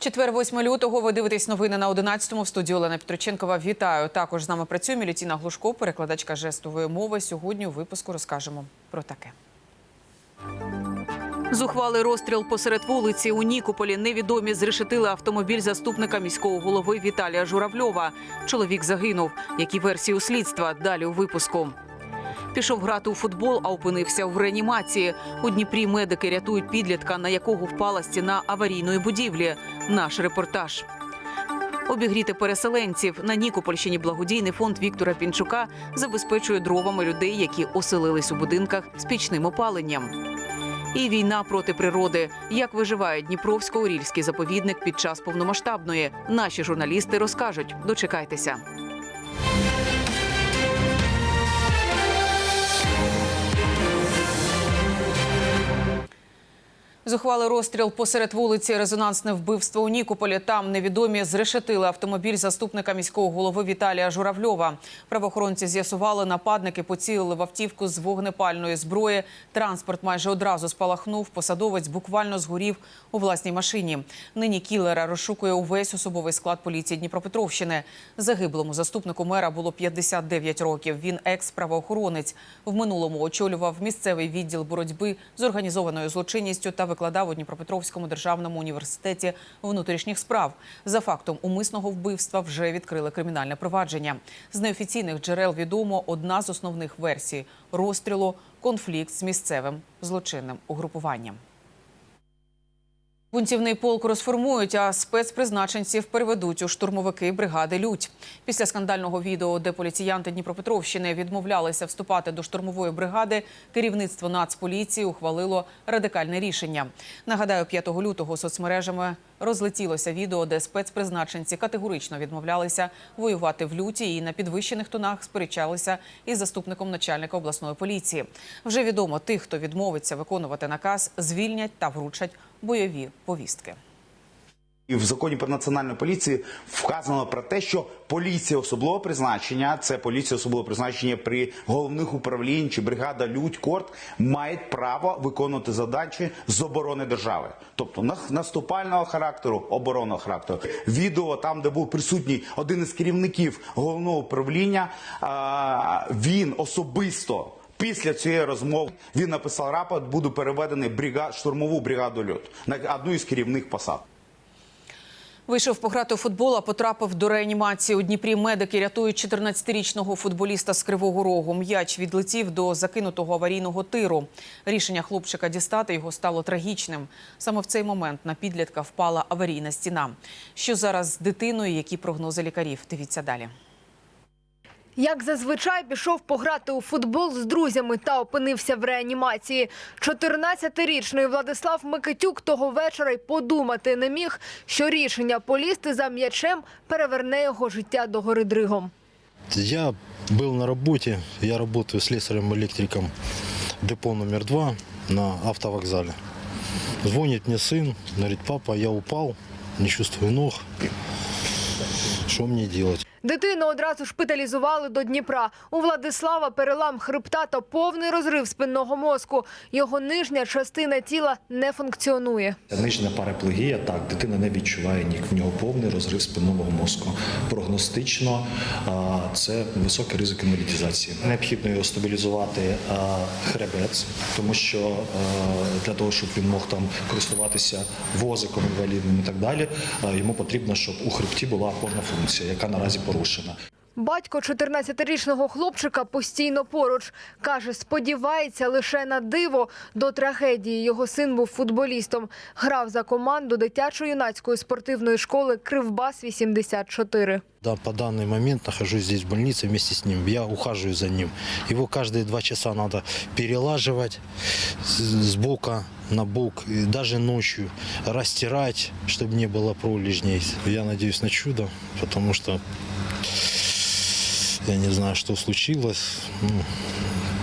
Четвер, 8 лютого. Ви дивитесь новини на 11-му. В студії Олена Петроченкова. Вітаю. Також з нами працює Мілітіна Глушко, перекладачка жестової мови. Сьогодні у випуску розкажемо про таке. Зухвалий розстріл посеред вулиці у Нікополі. Невідомі зрешетили автомобіль заступника міського голови Віталія Журавльова. Чоловік загинув. Які версії у слідства? Далі у випуску. Пішов грати у футбол, а опинився в реанімації. У Дніпрі медики рятують підлітка, на якого впала стіна аварійної будівлі. Наш репортаж. Обігріти переселенців на Нікопольщині благодійний фонд Віктора Пінчука забезпечує дровами людей, які оселились у будинках з пічним опаленням. І війна проти природи. Як виживає Дніпровсько-Орільський заповідник під час повномасштабної? Наші журналісти розкажуть. Дочекайтеся. Зухвалий розстріл посеред вулиці, резонансне вбивство у Нікополі. Там невідомі зрешетили автомобіль заступника міського голови Віталія Журавльова. Правоохоронці з'ясували, нападники поцілили в автівку з вогнепальної зброї. Транспорт майже одразу спалахнув. Посадовець буквально згорів у власній машині. Нині кілера розшукує увесь особовий склад поліції Дніпропетровщини. Загиблому заступнику мера було 59 років. Він екс-правоохоронець. В минулому очолював місцевий відділ боротьби з організованою злочинністю та викладав у Дніпропетровському державному університеті внутрішніх справ. За фактом умисного вбивства вже відкрили кримінальне провадження. З неофіційних джерел відомо одна з основних версій розстрілу конфлікт з місцевим злочинним угрупуванням. Бунтівний полк розформують, а спецпризначенців переведуть у штурмовики бригади Людь. Після скандального відео, де поліціянти Дніпропетровщини відмовлялися вступати до штурмової бригади, керівництво Нацполіції ухвалило радикальне рішення. Нагадаю, 5 лютого соцмережами розлетілося відео, де спецпризначенці категорично відмовлялися воювати в люті і на підвищених тонах сперечалися із заступником начальника обласної поліції. Вже відомо, тих, хто відмовиться виконувати наказ, звільнять та вручать бойові повістки. І в законі про національну поліцію вказано про те, що поліція особливого призначення, це поліція особливого призначення при головних управлінь чи бригада Людь Корт мають право виконувати задачі з оборони держави, тобто на- наступального характеру, оборонного характеру. Відео там, де був присутній один із керівників головного управління, він особисто. Після цієї розмови він написав рапорт, буду переведений бригад, штурмову бригаду льот на одну із керівних посад. Вийшов пограти у футбол, а потрапив до реанімації. У Дніпрі медики рятують 14-річного футболіста з Кривого Рогу. М'яч відлетів до закинутого аварійного тиру. Рішення хлопчика дістати його стало трагічним. Саме в цей момент на підлітка впала аварійна стіна. Що зараз з дитиною? Які прогнози лікарів? Дивіться далі. Як зазвичай пішов пограти у футбол з друзями та опинився в реанімації. 14-річний Владислав Микитюк того вечора й подумати не міг, що рішення полізти за м'ячем переверне його життя до гори дригом. Я был на работе, я работаю слесарем-электриком депо номер два на автовокзале. Звонит мне сын, говорит, папа, я упал, не чувствую ног, что мне делать? Дитину одразу шпиталізували до Дніпра. У Владислава перелам хребта та повний розрив спинного мозку. Його нижня частина тіла не функціонує. Нижня параплегія, так, дитина не відчуває нік, в нього повний розрив спинного мозку. Прогностично це високий ризик інвалідізації. Необхідно його стабілізувати хребець, тому що для того, щоб він мог там користуватися возиком інвалідним і так далі, йому потрібно, щоб у хребті була опорна функція, яка наразі порушена. Батько 14-річного хлопчика постійно поруч. Каже, сподівається лише на диво. До трагедії його син був футболістом. Грав за команду дитячо-юнацької спортивної школи «Кривбас-84». Да, по данный момент нахожусь здесь в больнице вместе с ним. Я ухаживаю за ним. Его каждые два часа надо перелаживать с с бока на бок, и даже ночью растирать, чтобы не было пролежней. Я надеюсь на чудо, потому что я не знаю, что случилось. Ну,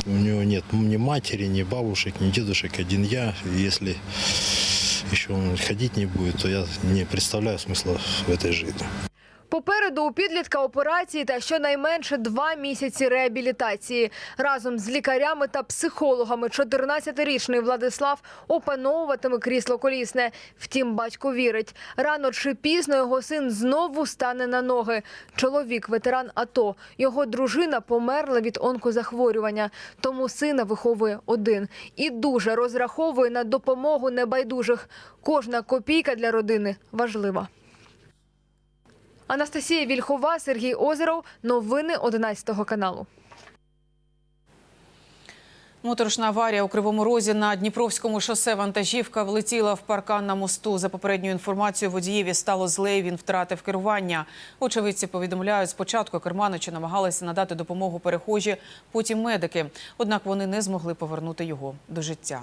У него нет ни матери, ни бабушек, ни дедушек, один я. Если еще он ходить не будет, то я не представляю смысла в этой жизни. По Попереду у підлітка операції та щонайменше два місяці реабілітації. Разом з лікарями та психологами 14-річний Владислав опановуватиме крісло колісне. Втім, батько вірить, рано чи пізно його син знову стане на ноги. Чоловік, ветеран АТО, його дружина померла від онкозахворювання, тому сина виховує один і дуже розраховує на допомогу небайдужих. Кожна копійка для родини важлива. Анастасія Вільхова, Сергій Озеров. Новини 11 каналу. Моторошна аварія у Кривому Розі на Дніпровському шосе вантажівка влетіла в паркан на мосту. За попередньою інформацією, водієві стало зле. Він втратив керування. Очевидці повідомляють, спочатку керманичі намагалися надати допомогу перехожі, потім медики. Однак вони не змогли повернути його до життя.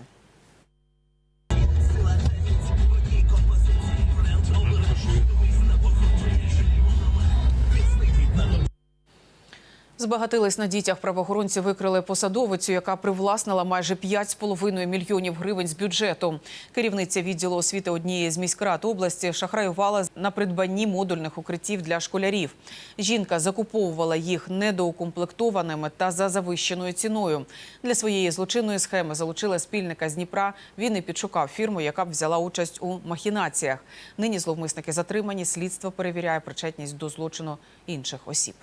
Збагатились на дітях. Правоохоронці викрили посадовицю, яка привласнила майже 5,5 мільйонів гривень з бюджету. Керівниця відділу освіти однієї з міськрад області шахраювала на придбанні модульних укриттів для школярів. Жінка закуповувала їх недоукомплектованими та за завищеною ціною. Для своєї злочинної схеми залучила спільника з Дніпра. Він і підшукав фірму, яка б взяла участь у махінаціях. Нині зловмисники затримані. Слідство перевіряє причетність до злочину інших осіб.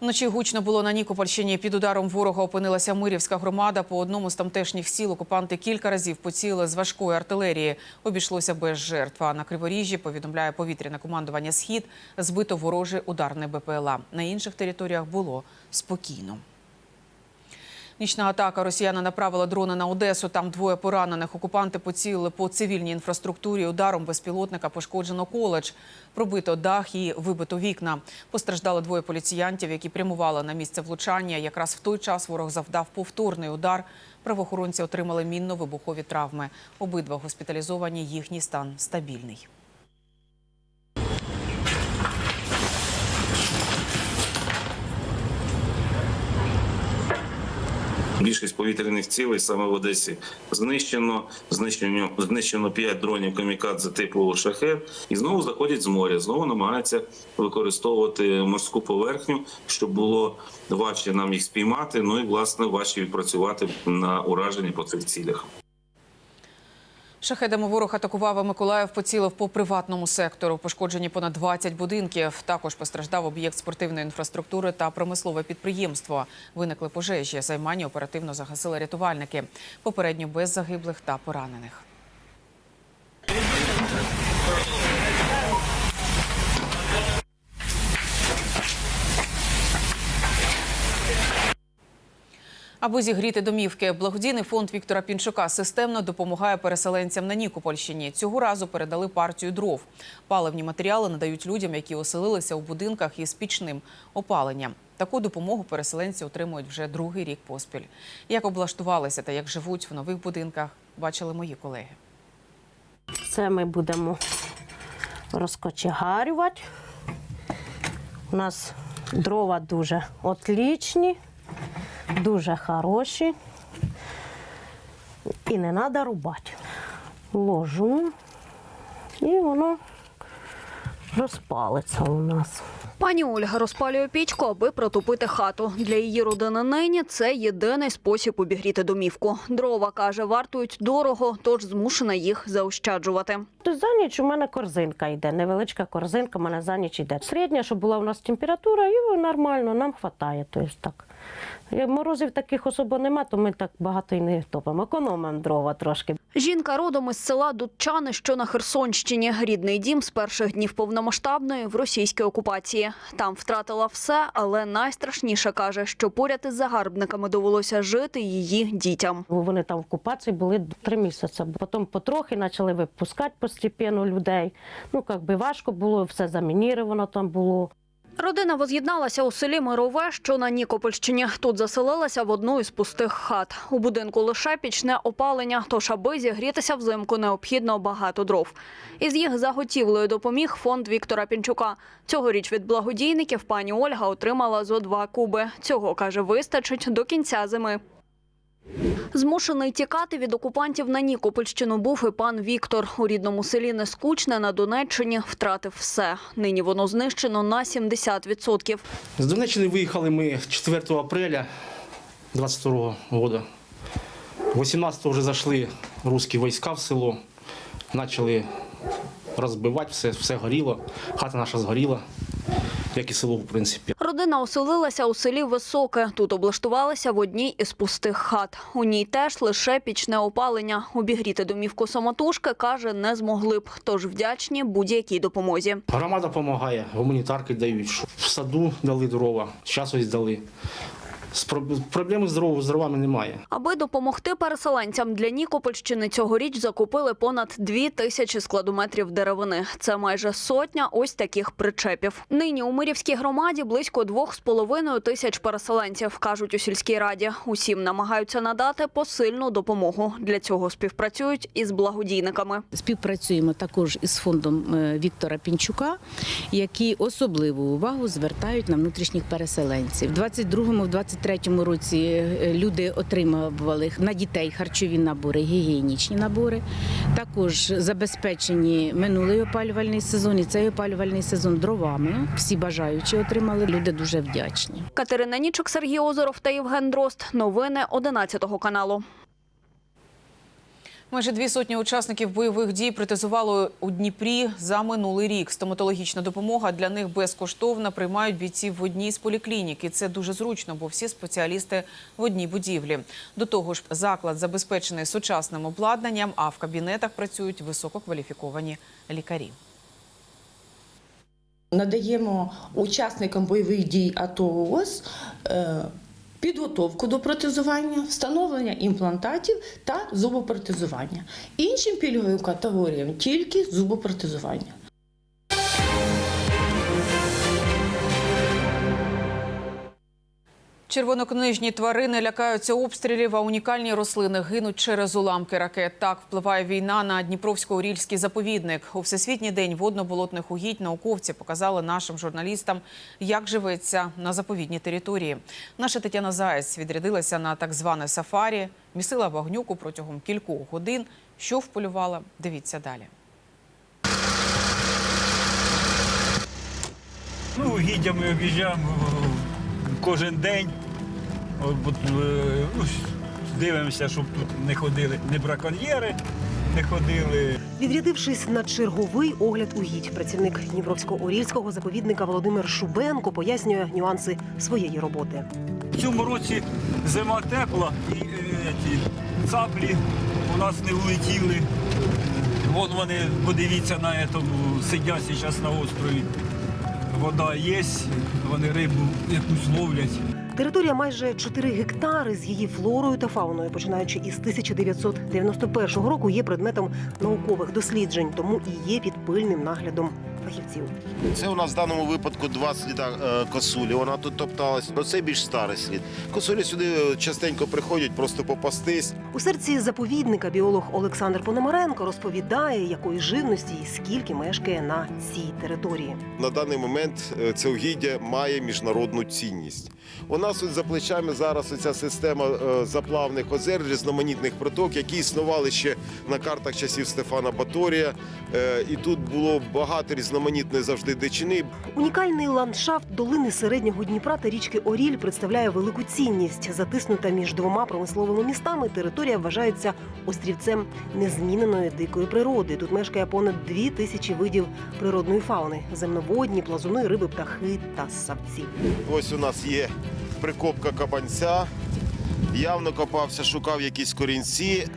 Вночі гучно було на Нікопольщині. Під ударом ворога опинилася Мирівська громада. По одному з тамтешніх сіл окупанти кілька разів поцілили з важкої артилерії. Обійшлося без жертв. А на Криворіжжі, повідомляє повітряне командування «Схід», збито ворожий ударне БПЛА. На інших територіях було спокійно. Нічна атака росіяни направила дрони на Одесу. Там двоє поранених. Окупанти поцілили по цивільній інфраструктурі. Ударом безпілотника пошкоджено коледж. Пробито дах і вибито вікна. Постраждали двоє поліціянтів, які прямували на місце влучання. Якраз в той час ворог завдав повторний удар. Правоохоронці отримали мінно-вибухові травми. Обидва госпіталізовані. Їхній стан стабільний. Більшість повітряних цілей саме в Одесі знищено. Знищено знищено 5 дронів камікадзе типу шахет, і знову заходять з моря. Знову намагаються використовувати морську поверхню, щоб було важче нам їх спіймати. Ну і власне важче відпрацювати на ураження по цих цілях. Шахедами ворог атакував Миколаїв, поцілив по приватному сектору. Пошкоджені понад 20 будинків. Також постраждав об'єкт спортивної інфраструктури та промислове підприємство. Виникли пожежі. Займання оперативно загасили рятувальники. Попередньо без загиблих та поранених. Аби зігріти домівки, благодійний фонд Віктора Пінчука системно допомагає переселенцям на Нікопольщині. Цього разу передали партію дров. Паливні матеріали надають людям, які оселилися у будинках із пічним опаленням. Таку допомогу переселенці отримують вже другий рік поспіль. Як облаштувалися та як живуть в нових будинках, бачили мої колеги. Це ми будемо розкочегарювати. У нас дрова дуже отлічні, дуже хороші. І не треба рубати. Ложу і воно розпалиться у нас. Пані Ольга розпалює пічку, аби протопити хату. Для її родини нині це єдиний спосіб обігріти домівку. Дрова каже, вартують дорого, тож змушена їх заощаджувати. То за ніч у мене корзинка йде, невеличка корзинка, у мене за ніч йде. Середня, щоб була у нас температура, і нормально, нам вистачає. Тобто так. Морозів таких особо нема, то ми так багато і не топимо. Економимо дрова трошки. Жінка родом із села Дудчани, що на Херсонщині. Рідний дім з перших днів повномасштабної в російській окупації. Там втратила все, але найстрашніше каже, що поряд із загарбниками довелося жити її дітям. Вони там в окупації були три місяці. Потім потрохи почали випускати постійно людей. Ну, як би важко було, все замініровано там було. Родина воз'єдналася у селі Мирове, що на Нікопольщині. Тут заселилася в одну із пустих хат. У будинку лише пічне опалення, тож аби зігрітися взимку необхідно багато дров. Із їх заготівлею допоміг фонд Віктора Пінчука. Цьогоріч від благодійників пані Ольга отримала зо два куби. Цього, каже, вистачить до кінця зими. Змушений тікати від окупантів на Нікопольщину був і пан Віктор. У рідному селі Нескучне на Донеччині втратив все. Нині воно знищено на 70%. З Донеччини виїхали ми 4 апреля 22 года. 18 вже зайшли русські війська в село, почали розбивати все, все горіло, хата наша згоріла, як і село, в принципі. Родина оселилася у селі Високе. Тут облаштувалися в одній із пустих хат. У ній теж лише пічне опалення. Обігріти домівку самотужки, каже, не змогли б. Тож вдячні будь-якій допомозі. Громада допомагає, гуманітарки дають. В саду дали дрова, зараз ось дали. З проб- Проблеми з дров- дровами немає. Аби допомогти переселенцям для Нікопольщини цьогоріч закупили понад дві тисячі складометрів деревини. Це майже сотня ось таких причепів. Нині у Мирівській громаді близько двох з половиною тисяч переселенців, кажуть у сільській раді. Усім намагаються надати посильну допомогу. Для цього співпрацюють із благодійниками. Співпрацюємо також із фондом е, Віктора Пінчука, які особливу увагу звертають на внутрішніх переселенців. У 22-му, в 23-му році е, люди отримували на дітей харчові набори, гігієнічні набори. Також забезпечені минулий опалювальний сезон і цей опалювальний сезон дровами. Всі бажаючі отримали. Люди дуже вдячні. Катерина Нічок, Сергій Озоров та Євген Дрозд. Новини 11 каналу. Майже дві сотні учасників бойових дій протезували у Дніпрі за минулий рік. Стоматологічна допомога для них безкоштовна. Приймають бійців в одній з поліклінік. І це дуже зручно, бо всі спеціалісти в одній будівлі. До того ж, заклад забезпечений сучасним обладнанням, а в кабінетах працюють висококваліфіковані лікарі. надаємо учасникам бойових дій АТО ООС е, підготовку до протезування, встановлення імплантатів та зубопротезування. Іншим пільговим категоріям тільки зубопротезування. Червонокнижні тварини лякаються обстрілів, а унікальні рослини гинуть через уламки ракет. Так впливає війна на Дніпровсько-Урільський заповідник. У Всесвітній день водно-болотних угідь науковці показали нашим журналістам, як живеться на заповідній території. Наша Тетяна Заєць відрядилася на так зване сафарі, місила вогнюку протягом кількох годин. Що вполювала? Дивіться далі. Ну, гіддя ми об'їжджаємо кожен день. Е, дивимося, щоб тут не ходили не браконьєри, не ходили. Відрядившись на черговий огляд угідь, працівник Дніпровсько-Орільського заповідника Володимир Шубенко пояснює нюанси своєї роботи. В цьому році зима тепла і е, ті цаплі у нас не влетіли. Вон вони, подивіться на цьому, сидять зараз на острові. Вода є, вони рибу якусь ловлять. Територія майже 4 гектари з її флорою та фауною, починаючи із 1991 року, є предметом наукових досліджень, тому і є під пильним наглядом фахівців. Це у нас в даному випадку два сліда е, косулі. Вона тут топталась. Ну це більш старий слід. Косулі сюди е, частенько приходять просто попастись. У серці заповідника біолог Олександр Пономаренко розповідає, якої живності і скільки мешкає на цій території. На даний момент е, це угіддя має міжнародну цінність. У нас ось за плечами зараз оця система заплавних озер, різноманітних проток, які існували ще на картах часів Стефана Баторія. І тут було багато різноманітної завжди дичини. Унікальний ландшафт долини середнього Дніпра та річки Оріль представляє велику цінність. Затиснута між двома промисловими містами, територія вважається острівцем незміненої дикої природи. Тут мешкає понад дві тисячі видів природної фауни: земноводні, плазуни, риби, птахи та ссавці. Ось у нас є прикопка кабанця. Явно копався, шукав якісь корінці.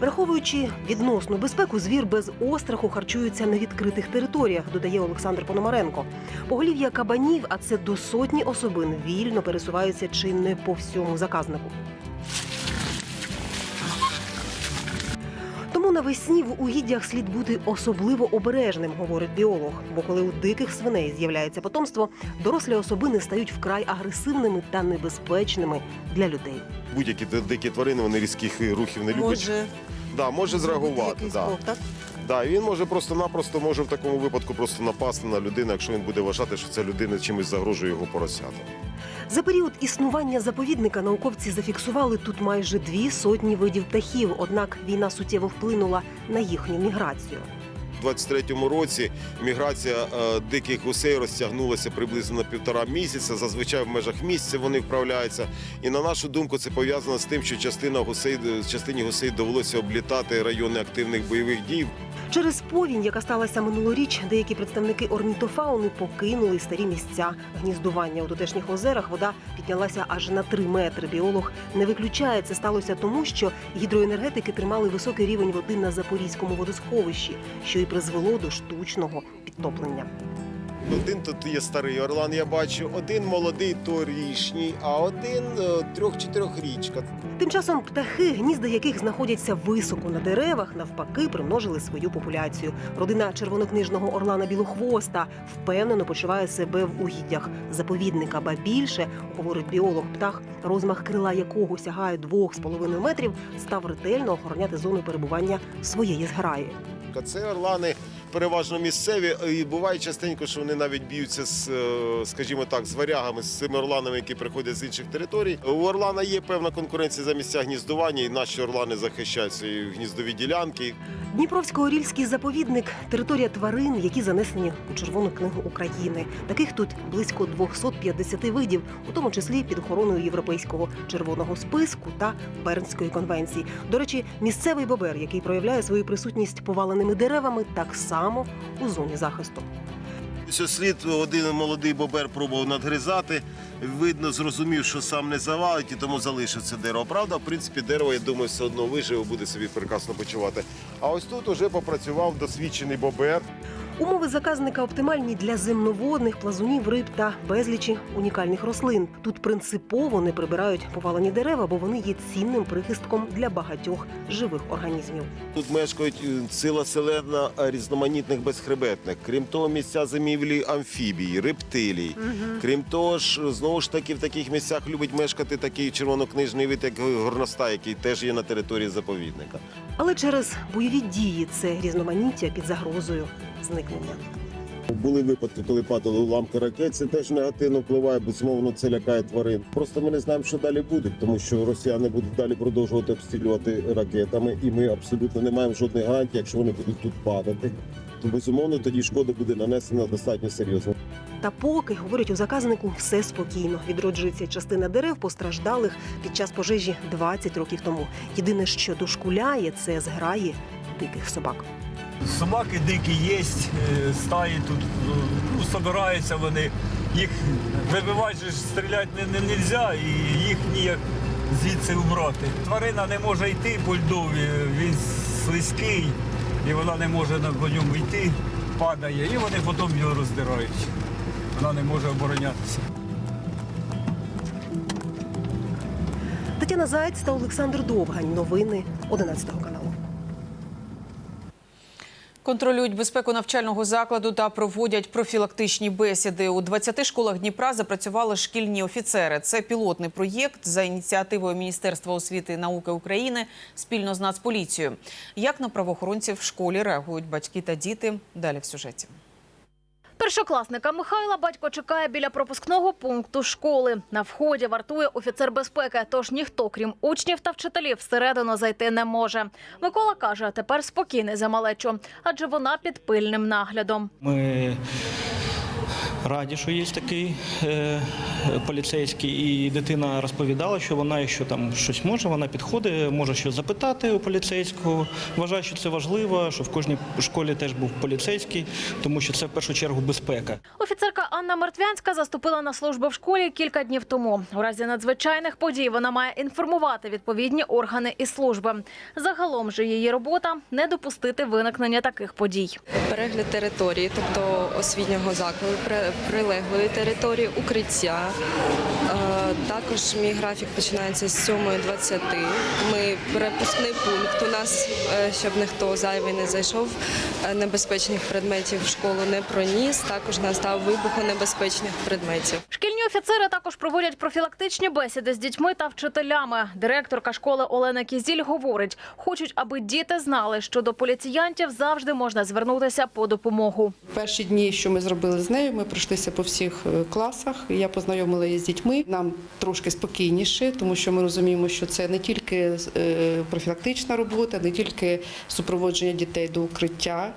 Враховуючи відносну безпеку, звір без остраху харчується на відкритих територіях, додає Олександр Пономаренко. Поголів'я кабанів, а це до сотні особин, вільно пересуваються чи не по всьому заказнику. Тому навесні в угіддях слід бути особливо обережним, говорить біолог. Бо коли у диких свиней з'являється потомство, дорослі особини стають вкрай агресивними та небезпечними для людей. Будь-які дикі тварини, вони різких рухів не люблять. Да, може зреагувати. Да. так? Да, і він може просто-напросто може в такому випадку просто напасти на людину, якщо він буде вважати, що ця людина чимось загрожує його поросятам. За період існування заповідника науковці зафіксували тут майже дві сотні видів птахів. Однак війна суттєво вплинула на їхню міграцію. У 23-му році міграція е, диких гусей розтягнулася приблизно на півтора місяця. Зазвичай в межах місяця вони вправляються. І на нашу думку, це пов'язано з тим, що частина гусей частині гусей довелося облітати райони активних бойових дій. Через повінь, яка сталася минулоріч, деякі представники орнітофауни покинули старі місця гніздування у дотешніх озерах. Вода піднялася аж на 3 метри. Біолог не виключає це сталося тому, що гідроенергетики тримали високий рівень води на запорізькому водосховищі, що і призвело до штучного підтоплення. Один тут є старий орлан, я бачу, один молодий торішній, а один е, трьох-чотирьохрічка. Тим часом птахи, гнізда яких знаходяться високо на деревах, навпаки, примножили свою популяцію. Родина червонокнижного орлана білохвоста впевнено почуває себе в угіддях заповідника. Ба більше, говорить біолог, птах, розмах крила якого сягає двох з половиною метрів, став ретельно охороняти зону перебування своєї зграї. Це орлани переважно місцеві, і буває частенько, що вони навіть б'ються з, е, скажімо так, з варягами, з цими орланами, які приходять з інших територій. У орлана є певна конкуренція за місця гніздування, і наші орлани захищають свої гніздові ділянки. Дніпровсько-Орільський заповідник територія тварин, які занесені у Червону книгу України. Таких тут близько 250 видів, у тому числі під охороною європейського червоного списку та Бернської конвенції. До речі, місцевий бобер, який проявляє свою присутність поваленими деревами, так само у зоні захисту. Що слід один молодий бобер пробував надгризати. Видно, зрозумів, що сам не завалить, і тому залишив це дерево. Правда, в принципі, дерево, я думаю, все одно виживе, буде собі прекрасно почувати. А ось тут уже попрацював досвідчений бобер. Умови заказника оптимальні для земноводних, плазунів, риб та безлічі унікальних рослин. Тут принципово не прибирають повалені дерева, бо вони є цінним прихистком для багатьох живих організмів. Тут мешкають е, ціла селена е, різноманітних безхребетних. Крім того, місця зимівлі амфібій, рептилій. Крім того ж, знову ж таки, в таких місцях любить мешкати такий червонокнижний вид, як горностай, який теж є на території заповідника. Але через бойові дії це різноманіття під загрозою зникнення. Були випадки, коли падали уламки ракет. Це теж негативно впливає, безумовно, це лякає тварин. Просто ми не знаємо, що далі буде, тому що росіяни будуть далі продовжувати обстрілювати ракетами, і ми абсолютно не маємо жодної гарантії, якщо вони будуть тут падати. То безумовно тоді шкода буде нанесена достатньо серйозно. Та поки говорять у заказнику, все спокійно. Відроджується частина дерев постраждалих під час пожежі 20 років тому. Єдине, що дошкуляє, це зграї диких собак. Собаки дикі є, стаї тут ну, собираються вони. Їх вибивати, стріляти не, не можна і їх ніяк звідси убрати. Тварина не може йти по льду, він слизький, і вона не може на- ньому йти, падає, і вони потім його роздирають. Вона не може оборонятися. Тетяна Заєць та Олександр Довгань. Новини 11 каналу. Контролюють безпеку навчального закладу та проводять профілактичні бесіди. У 20 школах Дніпра запрацювали шкільні офіцери. Це пілотний проєкт за ініціативою Міністерства освіти і науки України спільно з Нацполіцією. Як на правоохоронців в школі реагують батьки та діти? Далі в сюжеті. Першокласника Михайла батько чекає біля пропускного пункту школи. На вході вартує офіцер безпеки, тож ніхто, крім учнів та вчителів, всередину зайти не може. Микола каже, тепер спокійний за малечу, адже вона під пильним наглядом. Ми раді, що є такий е, поліцейський, і дитина розповідала, що вона, якщо там щось може, вона підходить, може щось запитати у поліцейського. Вважаю, що це важливо, що в кожній школі теж був поліцейський, тому що це в першу чергу безпека. Офіцерка Анна Мертвянська заступила на службу в школі кілька днів тому. У разі надзвичайних подій вона має інформувати відповідні органи і служби. Загалом же її робота не допустити виникнення таких подій. перегляд території, тобто освітнього закладу, прилеглої території, укриття. Е, Також мій графік починається з 7.20. Ми перепускний пункт. У нас, е, щоб ніхто зайвий не зайшов, е, небезпечних предметів в школу не проніс. Також настав вибуху небезпечних предметів. Шкільні офіцери також проводять профілактичні бесіди з дітьми та вчителями. Директорка школи Олена Кізіль говорить, хочуть, аби діти знали, що до поліціянтів завжди можна звернутися по допомогу. Перші дні, що ми зробили з нею, ми пройшлися по всіх е, класах. Я познайомила її з дітьми. Нам трошки спокійніше, тому що ми розуміємо, що це не тільки е, профілактична робота, не тільки супроводження дітей до укриття.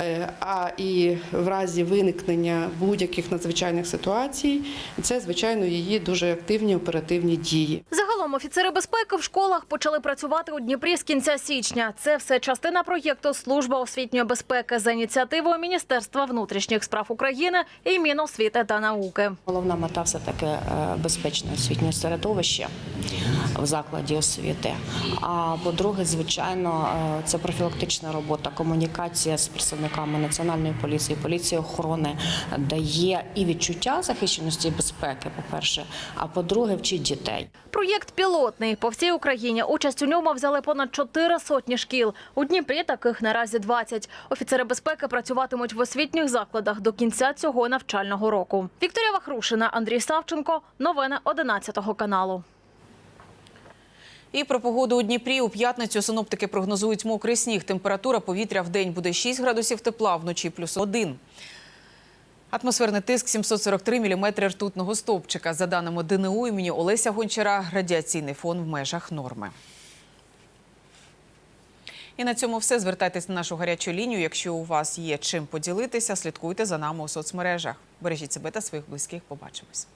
е, А і в разі виникнення будь-яких надзвичайних ситуацій, це звичайно її дуже активні оперативні дії. Загалом офіцери безпеки в школах почали працювати у Дніпрі з кінця січня. Це все частина проєкту Служба освітньої безпеки за ініціативою Міністерства внутрішніх справ України і Міносвіти та науки. Головна мета все таки безпечне освітнє середовище в закладі освіти. А по-друге, звичайно, е, це профілактична робота, комунікація з представниками національної поліції, поліції охорони дає і відчуття захищеності і безпеки, по-перше, а по-друге, вчить дітей. Проєкт пілотний по всій Україні. Участь у ньому взяли понад чотири сотні шкіл. У Дніпрі таких наразі 20. Офіцери безпеки працюватимуть в освітніх закладах до кінця цього навчального року. Вікторія Вахрушина, Андрій Савченко. Новини 11 каналу. І про погоду у Дніпрі у п'ятницю синоптики прогнозують мокрий сніг. Температура повітря в день буде 6 градусів тепла, вночі плюс 1. Атмосферний тиск 743 міліметри ртутного стовпчика. За даними ДНУ імені Олеся Гончара, радіаційний фон в межах норми. І на цьому все. Звертайтесь на нашу гарячу лінію. Якщо у вас є чим поділитися, слідкуйте за нами у соцмережах. Бережіть себе та своїх близьких. Побачимось.